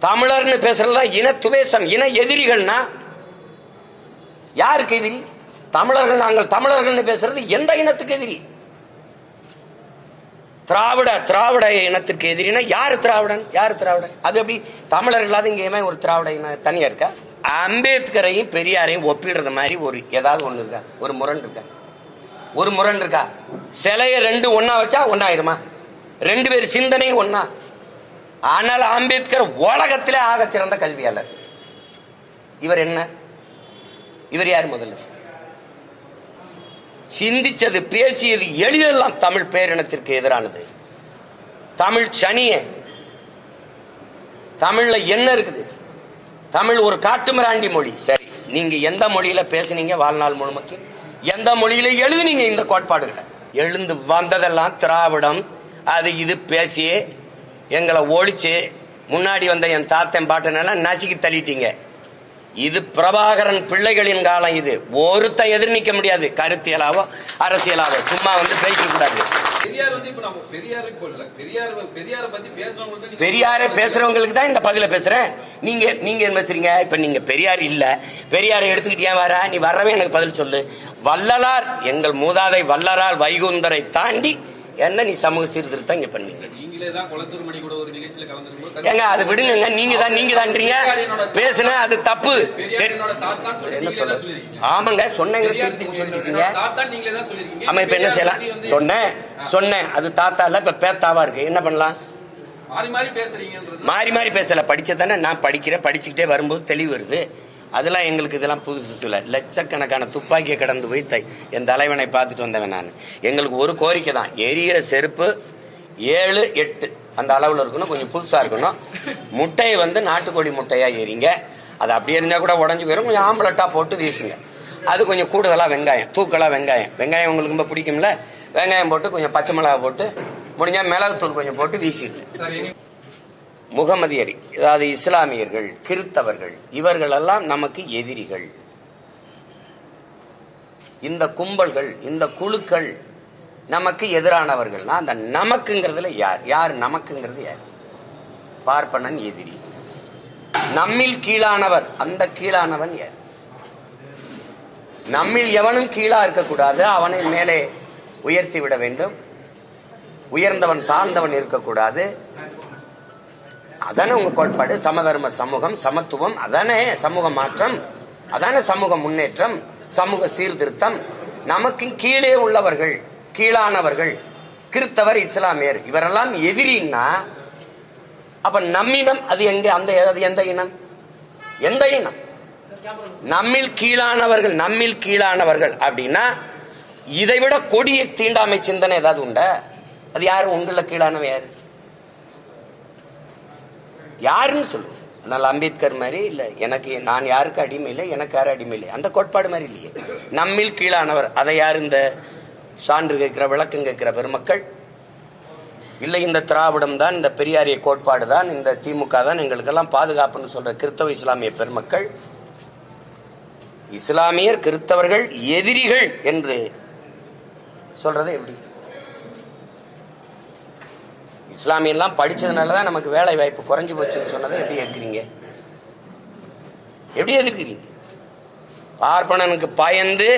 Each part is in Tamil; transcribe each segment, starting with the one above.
தமிழர்னு பேசுறதா இன துவேசம் இன எதிரிகள்னா யாருக்கு எதிரி? தமிழர்கள் நாங்கள் தமிழர்கள்னு பேசுறது எந்த இனத்துக்கு எதிரி? திராவிட திராவிட இனத்திற்கு எதிரினா யார் திராவிடன்? யார் திராவிடன்? அது எப்படி? தமிழர் இல்லாத இங்கேயுமே ஒரு திராவிட இனம் தனியா இருக்கா? அம்பேத்கரையும் பெரியாரையும் ஒப்பிடுறது மாதிரி ஒரு ஏதாவது ஒண்ணு இருக்கா? ஒரு முரண் இருக்கா? ஒரு முரண் இருக்கா? சிலையை ரெண்டு ஒன்னா வச்சா ஒன்னாயிருமா ரெண்டு பேர் சிந்தனையும் ஒன்னா ஆனால் அம்பேத்கர் உலகத்திலே ஆக சிறந்த கல்வியாளர். இவர் என்ன? இவர் யார் முதல்ல? சிந்திச்சது பேசியது எளிதெல்லாம் தமிழ் பேரினத்திற்கு எதிரானது. தமிழ் சனிய தமிழ்ல என்ன இருக்குது? தமிழ் ஒரு காட்டுமிராண்டி மொழி. சரி நீங்க எந்த மொழியில பேசுனீங்க வாழ்நாள் முழுமைக்கு? எந்த மொழியில எழுதுனீங்க இந்த கோட்பாடுகளை? எழுந்து வந்ததெல்லாம் திராவிடம். அது இது பேசியே எங்களை ஒழிச்சு முன்னாடி வந்த என் தாத்தன் பாட்டனெல்லாம் நசுக்கி தள்ளிட்டீங்க. இது பிரபாகரன் பிள்ளைகளின் காலம் இது. ஒருத்த எதிர் நிக்க முடியாது. கருத்தியலாவோ அரசியலாவோ. சும்மா வந்து பேசிக்க கூடாது பெரியார் பேசுறவங்களுக்கு தான் இந்த பதில பேசுறேன். நீங்க நீங்க என்ன பேசுறீங்க? இப்ப நீங்க பெரியார் இல்ல. பெரியாரை எடுத்துக்கிட்டு ஏன் வர? நீ வரவே எனக்கு பதில் சொல்லு. வள்ளலார் எங்கள் மூதாதை வள்ளலார் வைகுந்தரை தாண்டி என்ன நீ சமூக சீர்திருத்தம் இங்க பண்ணீங்க ஏங்க அது விடுங்க நீங்க தான் நீங்க தான்றீங்க பேசுன அது தப்பு. ஆமாங்க சொன்னேங்க சொல்லிருக்கீங்க ஆமா இப்ப என்ன செய்யலாம்? சொன்னேன் சொன்னேன். அது தாத்தா இல்ல இப்ப பேத்தாவா இருக்கு. என்ன பண்ணலாம்? மாறி மாறி பேசல. படிச்சதானே நான் படிக்கிறேன். படிச்சுக்கிட்டே வரும்போது தெளிவு வருது. அதெல்லாம் எங்களுக்கு இதெல்லாம் புதுசு இல்ல. லட்சக்கணக்கான துப்பாக்கியை கடந்து போய் என் தலைவனை பார்த்துட்டு வந்தவன் நான். எங்களுக்கு ஒரு கோரிக்கை தான். எரியிற செருப்பு ஏழு எட்டு. அந்த அளவுல இருக்கணும் கொஞ்சம் புதுசா இருக்கணும். முட்டையை வந்து நாட்டுக்கோழி முட்டையா எரிங்க. அது அப்படியே இருந்தா கூட உடஞ்சு போயிடும் கொஞ்சம் ஆம்பளட்டா போட்டு வீசுங்க. அது கொஞ்சம் கூடுதலா வெங்காயம் தூக்கலா வெங்காயம். வெங்காயம் உங்களுக்கு ரொம்ப பிடிக்கும்ல? வெங்காயம் போட்டு கொஞ்சம் பச்சை மிளகா போட்டு முடிஞ்சா மிளகுத்தூள் கொஞ்சம் போட்டு வீசிடுங்க முகமதியரி அதாவது இஸ்லாமியர்கள் கிறித்தவர்கள் இவர்கள் எல்லாம் நமக்கு எதிரிகள். இந்த கும்பல்கள் இந்த குழுக்கள் நமக்கு எதிரானவர்கள்னா அந்த நமக்குங்கிறதுல யார்? யார் நமக்குங்கிறது யார்? பார்ப்பனன் எதிரி. நம்மில் கீழானவர் அந்த கீழானவன் யார்? நம்மில் எவனும் கீழா இருக்கக்கூடாது அவனை மேலே உயர்த்தி விட வேண்டும். உயர்ந்தவன் தாழ்ந்தவன் இருக்கக்கூடாது. அதானே உங்க கோட்பாடு? சமதர்ம சமூகம் சமத்துவம் அதானே சமூக மாற்றம் அதானே சமூக முன்னேற்றம் சமூக சீர்திருத்தம். நமக்கு கீழே உள்ளவர்கள் கீழானவர்கள் கிறித்தவர் இஸ்லாமியர் இவரெல்லாம் எதிரின்னா அப்ப நம்மினம் அது எங்க அந்த அது எந்த இனம்? எந்த இனம்? நம்மில் கீழானவர்கள் நம்மில் கீழானவர்கள் அப்படின்னா இதைவிட கொடிய தீண்டாமை சிந்தனை ஏதாவது உண்டா? அது யாரு? உங்கள கீழானவ யாரு? யாருன்னு சொல்லுங்க. அதனால அம்பேத்கர் மாதிரி இல்ல எனக்கு நான் யாருக்கு அடிமை இல்லை எனக்கு யாரும் அடிமை இல்லை. அந்த கோட்பாடு மாதிரி இல்லையே. நம்மில் கீழானவர் அதை யார் இந்த சான்று கேட்கிற விளக்கம் கேட்கிற பெருமக்கள் இல்லை இந்த திராவிடம் தான் இந்த பெரியாரிய கோட்பாடு தான் இந்த திமுக தான் எங்களுக்கெல்லாம் பாதுகாப்புன்னு சொல்ற கிறிஸ்தவ இஸ்லாமிய பெருமக்கள் இஸ்லாமியர் கிறிஸ்தவர்கள் எதிரிகள் என்று சொல்றது எப்படி? இஸ்லாமியெல்லாம் படிச்சதுனால தான் நமக்கு வேலை வாய்ப்பு குறைஞ்சு போச்சுன்னு சொன்னதை எப்படி எதிர்க்கிறீங்க எப்படி எதிர்க்கிறீங்க பார்ப்பனனுக்கு பயந்து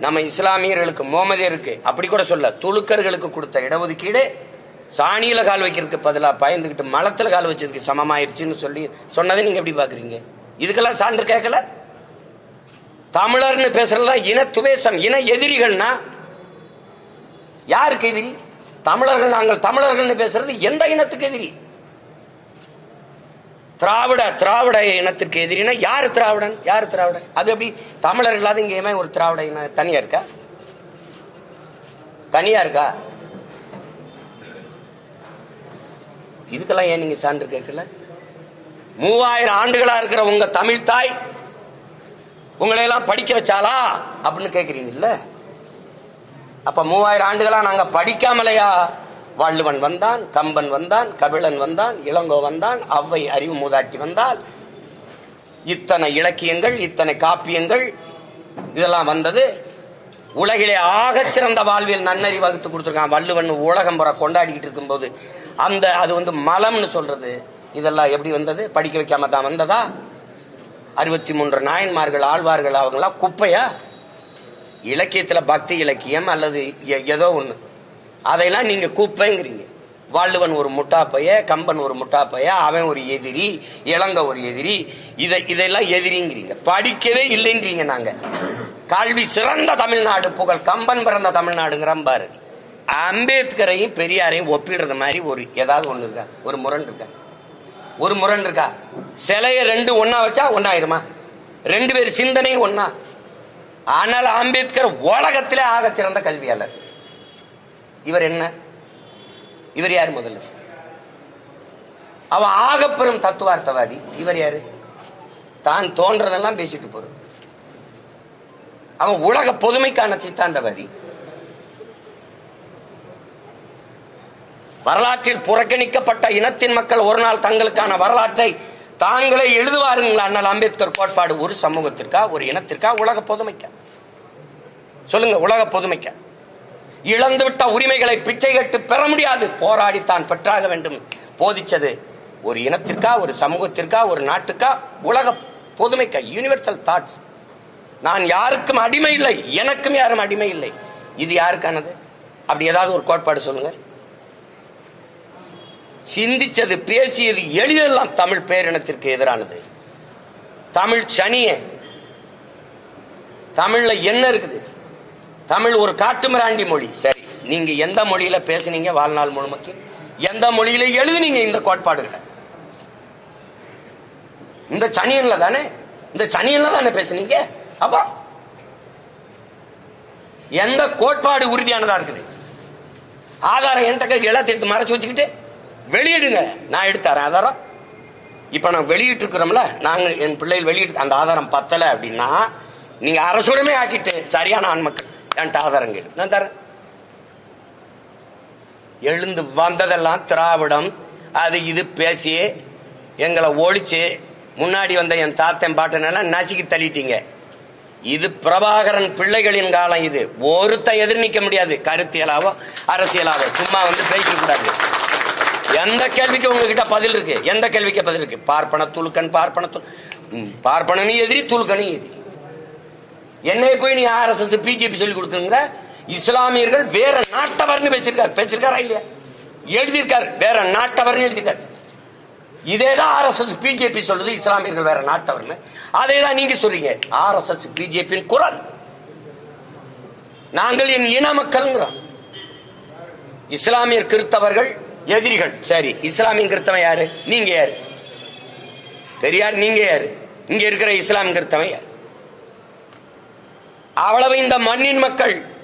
நம்ம இஸ்லாமியர்களுக்கு மோமதியருக்கு அப்படி கூட சொல்ல துலுக்கர்களுக்கு கொடுத்த இடஒதுக்கீடு சாணியில கால் வைக்கிறதுக்கு பதிலாக பயந்துகிட்டு மலத்தில் கால் வச்சதுக்கு சமமாயிருச்சுன்னு சொல்லி சொன்னதை நீங்க எப்படி பாக்குறீங்க இதுக்கெல்லாம் சான்று கேட்கல? தமிழர்னு பேசுறதா இன துவேசம் இன எதிரிகள்னா யாருக்கு எதிரி? தமிழர்கள் நாங்கள் தமிழர்கள்னு பேசுறது எந்த இனத்துக்கு எதிரி? திராவிட திராவிட இனத்திற்கு எதிரினா யார் திராவிடன்? யார் திராவிடன்? அது எப்படி? தமிழர் இல்லாத இங்கேயுமே ஒரு திராவிட இனம் தனியா இருக்கா? தனியா இருக்கா? இதுக்கெல்லாம் ஏன் நீங்க சான்று கேட்கல? மூவாயிரம் ஆண்டுகளா இருக்கிற உங்க தமிழ் தாய் உங்களை எல்லாம் படிக்க வச்சாலா அப்படின்னு கேக்குறீங்கல்ல? அப்ப மூவாயிரம் ஆண்டுகளா நாங்க படிக்காமலையா வள்ளுவன் வந்தான் கம்பன் வந்தான் கபிலன் வந்தான் இளங்கோ வந்தான் அவ்வை அறிவு மூதாட்டி வந்தால் இத்தனை இலக்கியங்கள் இத்தனை காப்பியங்கள் இதெல்லாம் வந்தது. உலகிலே ஆகச் சிறந்த வாழ்வில் நன்னறி வகுத்து கொடுத்துருக்கான் வள்ளுவன். உலகம் புற கொண்டாடிக்கிட்டு இருக்கும்போது அந்த அது வந்து மலம்னு சொல்றது. இதெல்லாம் எப்படி வந்தது? படிக்க வைக்காம தான் வந்ததா? அறுபத்தி மூன்று நாயன்மார்கள் ஆழ்வார்கள் அவங்களாம் குப்பையா? இலக்கியத்தில் பக்தி இலக்கியம் அல்லது எ- ஏதோ ஒன்று அதையெல்லாம் நீங்க குப்பைங்கிறீங்க. வள்ளுவன் ஒரு முட்டாப்பைய கம்பன் ஒரு முட்டாப்பைய அவன் ஒரு எதிரி இளங்க ஒரு எதிரி இதை இதெல்லாம் எதிரிங்கிறீங்க. படிக்கவே இல்லைங்கிறீங்க நாங்க. கல்வி சிறந்த தமிழ்நாடு புகழ் கம்பன் பிறந்த தமிழ்நாடுங்கிற பாரு. அம்பேத்கரையும் பெரியாரையும் ஒப்பிடுறது மாதிரி ஒரு ஏதாவது ஒண்ணு இருக்கா? ஒரு முரண் இருக்கா? ஒரு முரண் இருக்கா? சிலைய ரெண்டு ஒன்னா வச்சா ஒன்னாயிருமா ரெண்டு பேர் சிந்தனையும் ஒன்னா ஆனால் அம்பேத்கர் உலகத்திலே ஆக சிறந்த கல்வியாளர். இவர் என்ன? இவர் யார் முதல்ல? அவன் ஆகப்பெரும் தத்துவார்த்தவாதி. இவர் யாரு? தான் தோன்றதெல்லாம் பேசிட்டு போறது. அவன் உலக பொதுமைக்கான சித்தாந்தவாதி. வரலாற்றில் புறக்கணிக்கப்பட்ட இனத்தின் மக்கள் ஒரு நாள் தங்களுக்கான வரலாற்றை தாங்களே எழுதுவாருங்களா அண்ணல் அம்பேத்கர் கோட்பாடு ஒரு சமூகத்திற்கா ஒரு இனத்திற்கா உலக பொதுமைக்கா? சொல்லுங்க உலக பொதுமைக்கா. இழந்துவிட்ட உரிமைகளை பிச்சை கட்டு பெற முடியாது. போராடி தான் பெற்றாக வேண்டும். போதிச்சது ஒரு இனத்திற்கா ஒரு சமூகத்திற்கா ஒரு நாட்டுக்கா உலக பொதுமைக்கா யூனிவர்சல் தாட்ஸ் நான் யாருக்கும் அடிமை இல்லை. எனக்கும் யாரும் அடிமை இல்லை. இது யாருக்கானது? அப்படி ஏதாவது ஒரு கோட்பாடு சொல்லுங்க சிந்திச்சது பேசியது எளிதெல்லாம் தமிழ் பேரினத்திற்கு எதிரானது. தமிழ் சனிய தமிழ்ல என்ன இருக்குது? தமிழ் ஒரு காட்டுமிராண்டி மொழி. சரி நீங்க எந்த மொழியில பேசுனீங்க வாழ்நாள் முழுமைக்கு எந்த மொழியில எழுதுனீங்க இந்த கோட்பாடுகளை? இந்த சனியன்ல தானே? இந்த சனியன்ல தானே பேசுனீங்க? அப்பா எந்த கோட்பாடு உறுதியானதா இருக்குது? ஆதாரம் என்கிட்ட கேட்டு எல்லாத்தையும் எடுத்து மறைச்சு வச்சுக்கிட்டு வெளியிடுங்க. நான் எடுத்தாரேன் ஆதாரம். இப்ப நான் வெளியிட்டு இருக்கிறோம்ல நாங்க என் பிள்ளைகள் வெளியிட்டு அந்த ஆதாரம் பத்தல அப்படின்னா நீங்க அரசுடமே ஆக்கிட்டு சரியான ஆண்மக்கள். என்கிட்ட ஆதாரம் கேடு நான் தரேன். எழுந்து வந்ததெல்லாம் திராவிடம். அது இது பேசி எங்களை ஒழிச்சு முன்னாடி வந்த என் தாத்தன் பாட்டனெல்லாம் நசுக்கி தள்ளிட்டீங்க. இது பிரபாகரன் பிள்ளைகளின் காலம் இது. ஒருத்த எதிர் நிற்க முடியாது. கருத்தியலாவோ அரசியலாவோ. சும்மா வந்து பேசிக்க கூடாது எந்த கேள்விக்கு உங்ககிட்ட பதில் இருக்கு? எந்த கேள்விக்கு பதில் இருக்கு? பார்ப்பன துலுக்கன் பார்ப்பன துல் ம், பார்ப்பனனும் எதிரி துலுக்கனும் எதிரி. என்னை போய் நீ ஆர்எஸ்எஸ் பிஜேபி சொல்லி கொடுக்குங்கிற இஸ்லாமியர்கள் வேற நாட்டவர்னு பேசியிருக்காரு. பேசியிருக்காரா இல்லையா? எழுதியிருக்காரு. வேற நாட்டவர்னு எழுதியிருக்காரு. இதேதான் ஆர்எஸ்எஸ் பிஜேபி சொல்றது இஸ்லாமியர்கள் வேற நாட்டவர்னு. அதே தான் நீங்க சொல்றீங்க. ஆர்எஸ்எஸ் பிஜேபியின் குரல். நாங்கள் என் இன மக்கள்ங்கிறோம். இஸ்லாமியர் கிறித்தவர்கள் எதிரிகள். சரி இஸ்லாமிய கிறித்தவன் யாரு? நீங்க யாரு? பெரியார் நீங்க யாரு? இங்க இருக்கிற இஸ்லாம் கிறித்தவன் யாரு? அவ்வளவு இந்த மண்ணின் மக்கள்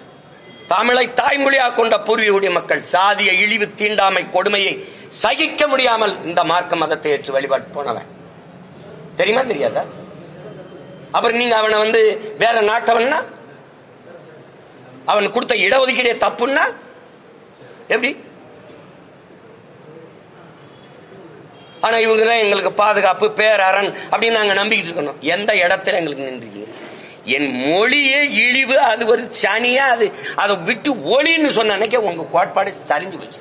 தமிழை தாய்மொழியாக கொண்ட பூர்வீகுடைய மக்கள் சாதிய இழிவு தீண்டாமை கொடுமையை சகிக்க முடியாமல் இந்த மார்க்க மதத்தை ஏற்று வழிபாட்டு போனவன். தெரியுமா தெரியாதா? அப்புறம் நீங்க அவனை வந்து வேற நாட்டவன்னா? அவன் கொடுத்த இடஒதுக்கீடே தப்புன்னா? எப்படி? ஆனா இவங்க தான் எங்களுக்கு பாதுகாப்பு பேரரண் அப்படின்னு நாங்க நம்பிக்கிட்டு இருக்கணும். எந்த இடத்துல எங்களுக்கு நின்றீங்க என் மொழியே இழிவு அது ஒரு சனியா அது அதை விட்டு ஒளின்னு சொன்ன அன்னைக்கே உங்க கோட்பாடு தெரிஞ்சு போச்சு.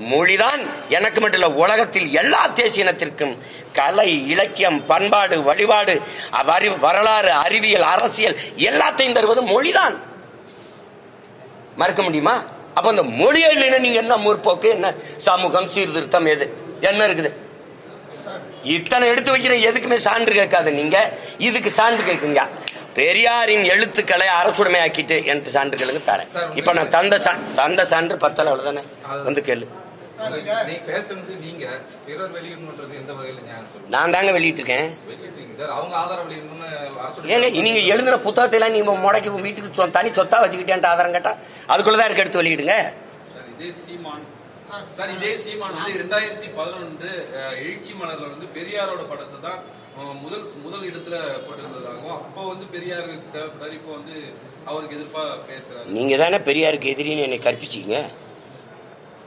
மொழிதான் எனக்கு மட்டும் இல்ல உலகத்தில் எல்லா தேசியனத்திற்கும் கலை இலக்கியம் பண்பாடு வழிபாடு அவரி- வரலாறு அறிவியல் அரசியல் எல்லாத்தையும் தருவது மொழிதான். மறக்க முடியுமா? அப்ப அந்த மொழியை இல்லைன்னா நீங்க என்ன முற்போக்கு என்ன சமூகம் சீர்திருத்தம் எது? என்ன இருக்குது? இத்தனை எடுத்து வைக்கிற எதுக்குமே சான்று கேட்காது நீங்க இதுக்கு சான்று கேட்குங்க. பெரியாரின் எழுத்துக்களை அரசுடைமை ஆக்கிட்டு எனக்கு சான்றுகளுக்கு தரேன். இப்ப நான் தந்த தந்த சான்று பத்தல அவ்வளவுதானே? வந்து கேளு. நீ பேசுறது நீங்க. பிறர் வெளியிடணுன்றது எந்த வகையில ஞானம் சொல்லுங்க? நான் தாங்க வெளியிட்டு இருக்கேன் வெளியிட்டீங்க சார். அவங்க ஆதாரம் வெளியிடணும்னு அரசு ஏங்க நீங்க எழுதுன புத்தகத்தை எல்லாம் நீங்க முடக்கி வீட்டுக்கு தனி சொத்தா வச்சுக்கிட்டேன் ஆதாரம் கேட்டா அதுக்குள்ளதான் இருக்கு எடுத்து வெளியிடுங்க. சார் இதே சீமான். சார் இதே சீமான் வந்து ரெண்டாயிரத்தி பதினொன்று எழுச்சி மலர்ல வந்து பெரியாரோட படத்தை தான் முதல் முதல் இடத்துல போட்டிருந்ததாகவும் அப்போ வந்து பெரியார் தேவைப்பட்டார் இப்போ வந்து அவருக்கு எதிர்ப்பா பேசுறாரு. நீங்க தானே பெரியாருக்கு எதிரின்னு என்னை கற்பிச்சீங்க.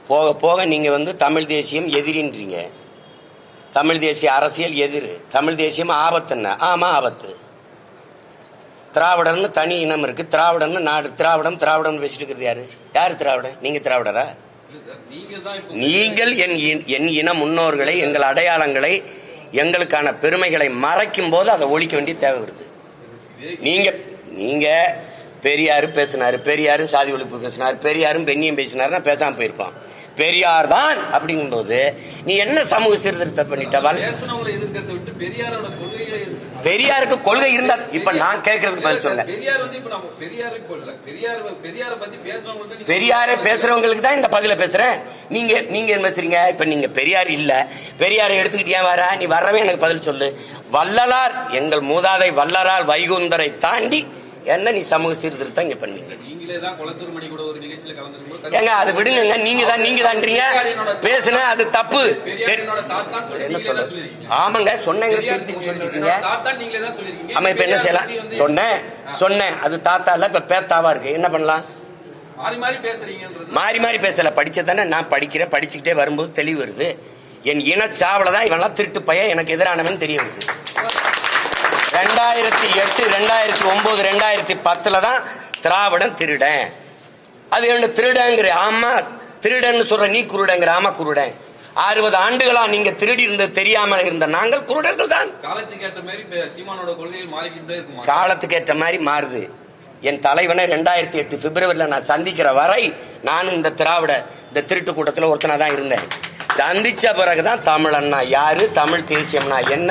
போக போக நீங்க வந்து தமிழ் தேசியம் எதிரின்றீங்க. தமிழ் தேசிய அரசியல் எதிர். தமிழ் தேசியம் ஆபத்துன்னா ஆமா ஆபத்து. திராவிடர்னு தனி இனம் இருக்கு. திராவிடன்னு நாடு திராவிடம் திராவிடம் பேசிட்டு இருக்கிறது யாரு? யாரு திராவிடம் நீங்க திராவிடரா? நீங்கள் என் என் இன முன்னோர்களை எங்கள் அடையாளங்களை எங்களுக்கான பெருமைகளை மறைக்கும் போது அதை ஒழிக்க வேண்டிய தேவை வருது. நீங்க நீங்க பெரியாரு பேசினாரு பெரியாரும் சாதி ஒழிப்பு பேசினாரு பெரியாரும் பெண்ணியம் பேசினாருன்னா பேசாம போயிருப்பான் பெரியார் தான் அப்படிங்கும்போது நீ என்ன சமூக சீர்திருத்தம் பண்ணிட்ட பெரியாருக்கு கொள்கை இருந்தா இப்ப நான் கேட்கறதுக்கு பதில் சொல்லுங்க பெரியார் பேசுறவங்களுக்கு தான் இந்த பதில பேசுறேன். நீங்க நீங்க என்ன பேசுறீங்க? இப்ப நீங்க பெரியார் இல்ல. பெரியாரை எடுத்துக்கிட்டு வர? நீ வரவே எனக்கு பதில் சொல்லு. வள்ளலார் எங்கள் மூதாதை வள்ளலார் வைகுந்தரை தாண்டி என்ன நீ சமூக சீர்திருத்தம் இங்க பண்ணீங்க நீங்களே தான் குளத்தூர் மணி கூட ஒரு நிகழ்ச்சியில கலந்துருக்கும் ஏங்க அது விடுங்க நீங்க தான் நீங்க தான்றீங்க. பேசுன அது தப்பு. என்ன ஆமாங்க சொன்னேங்க திருப்பி சொல்லிருக்கீங்க என்னோட தாத்தா நீங்களே தான் சொல்லிருக்கீங்க. ஆமா இப்ப என்ன செய்யலாம்? சொன்னேன் சொன்னேன். அது தாத்தா இல்ல இப்ப பேத்தாவா இருக்கு. என்ன பண்ணலாம்? மாறி மாறி பேசல. படிச்சதானே நான் படிக்கிறேன். படிச்சுக்கிட்டே வரும்போது தெளிவு வருது. என் இனச்சாவல தான் இவெல்லாம் திருட்டு பையன். எனக்கு எதிரானவன் தெரிய வருது. ரெண்டாயிரத்தி எட்டு ரெண்டாயிரத்தி ஒன்பது ரெண்டாயிரத்தி பத்துல தான் திராவிடம் திருடன். அது என்ன திருடங்கிற ஆமா திருடன்னு சொல்ற நீ குருடங்கிற ஆமா குருடன். அறுபது ஆண்டுகளா நீங்க திருடி இருந்தது தெரியாம இருந்த நாங்கள் குருடர்கள் தான். காலத்துக்கு ஏற்ற மாதிரி இப்ப சீமானோட கொள்கைகள் மாறிக்கிட்டே இருக்குமா? காலத்துக்கு ஏற்ற மாதிரி மாறுது. என் தலைவனை ரெண்டாயிரத்தி எட்டு பிப்ரவரியில நான் சந்திக்கிற வரை நானும் இந்த திராவிட இந்த திருட்டு கூட்டத்தில் ஒருத்தனா தான் இருந்தேன். சந்திச்ச பிறகுதான் தமிழன்னா யாரு தமிழ் தேசியம்னா என்ன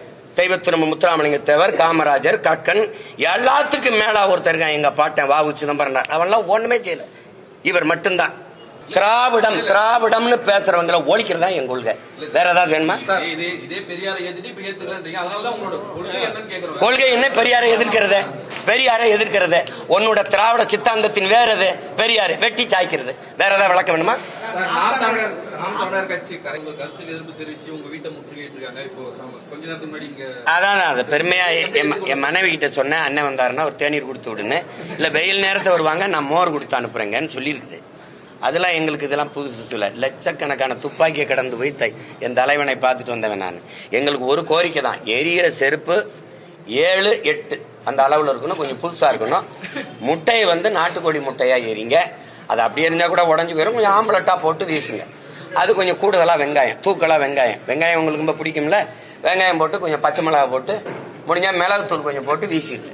தெய்வத்திரும்ப முத்துராமலிங்க தேவர் காமராஜர் கக்கன் எல்லாத்துக்கும் மேல ஒருத்தர் இருக்கான் எங்க பாட்டன் வாவு சிதம்பரம் அவன்லாம் ஒண்ணுமே செய்யல. இவர் மட்டும்தான். திராவிடம் திராவிடம்னு பேசுறவங்கள ஒழிக்கிறதா என் கொள்கை. வேற ஏதாவது வேணுமா? கொள்கை என்ன? பெரியாரை எதிர்க்கிறது. பெரியாரை எதிர்க்கிறது. உன்னோட திராவிட சித்தாந்தத்தின் வேற எது பெரியாரு வெட்டி சாய்க்கிறது. வேற ஏதாவது விளக்க வேணுமா? நாம் தமிழர் நாம் தமிழர் கட்சி. கரை- உங்க கருத்துக்கு எதிர்ப்பு தெரிவிச்சு உங்க வீட்டை முற்றுகையிட்டு இருக்காங்க இப்போ கொஞ்ச நேரத்துக்கு முன்னாடி இங்க அதான் அது பெருமையா என் மனைவி கிட்ட சொன்னேன். அண்ணன் வந்தாருன்னா ஒரு தேநீர் கொடுத்து விடுன்னு. இல்ல வெயில் நேரத்தை வருவாங்க நான் மோர் கொடுத்து அனுப்புறேங்கன்னு சொல்லியிருக்குது. அதெல்லாம் எங்களுக்கு இதெல்லாம் புதுசு இல்லை லட்சக்கணக்கான துப்பாக்கியை கடந்து போய் தை என் தலைவனை பார்த்துட்டு வந்தவன் நான். எங்களுக்கு ஒரு கோரிக்கை தான். எரியிற செருப்பு ஏழு எட்டு. அந்த அளவுல இருக்கணும். கொஞ்சம் புதுசா இருக்கணும். முட்டையை வந்து நாட்டுக்கோழி முட்டையா எரிங்க. அது அப்படியே இருந்தால் கூட உடஞ்சி போயிடும் கொஞ்சம் ஆம்பலட்டா போட்டு வீசுங்க. அது கொஞ்சம் கூடுதலாக வெங்காயம் தூக்கலாக வெங்காயம். வெங்காயம் உங்களுக்கு ரொம்ப பிடிக்கும்ல? வெங்காயம் போட்டு கொஞ்சம் பச்சை மிளகா போட்டு முடிஞ்சா மிளகுத்தூள் கொஞ்சம் போட்டு வீசிடுங்க.